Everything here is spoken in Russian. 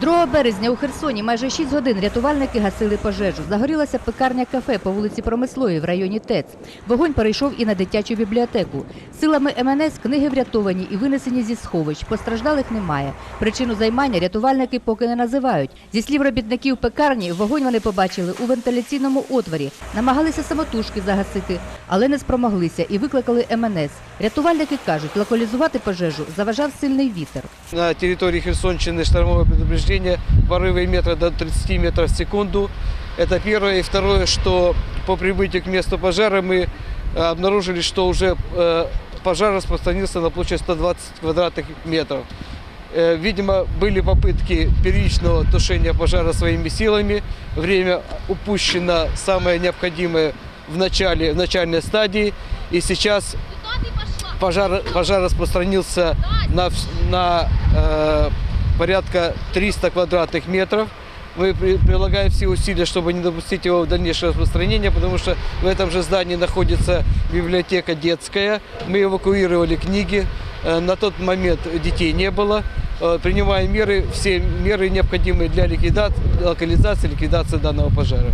2 березня у Херсоні майже 6 годин рятувальники гасили пожежу. Загорілася пекарня кафе по вулиці Промисловій в районі ТЕЦ. Вогонь перейшов і на дитячу бібліотеку. Силами МНС книги врятовані і винесені зі сховищ. Постраждалих немає. Причину займання рятувальники поки не називають. Зі слів робітників пекарні, вогонь вони побачили у вентиляційному отворі. Намагалися самотужки загасити, але не спромоглися і викликали МНС. Рятувальники кажуть, локалізувати пожежу заважав сильний вітер. На территории Херсонщины штормовое предупреждение, порывы метра до 30 метров в секунду. Это первое. И второе, что по прибытию к месту пожара мы э, обнаружили, что уже э, пожар распространился на площадь 120 квадратных метров. Э, Видимо, были попытки первичного тушения пожара своими силами. Время упущено самое необходимое в начале, в начальной стадии. И сейчас пожар, пожар распространился на, на э, порядка 300 квадратных метров. Мы при- прилагаем все усилия, чтобы не допустить его в дальнейшее распространение, потому что в этом же здании находится библиотека детская. Мы эвакуировали книги. Э, На тот момент детей не было. Э, Принимаем меры, все меры необходимые для ликвидации, локализации, ликвидации данного пожара.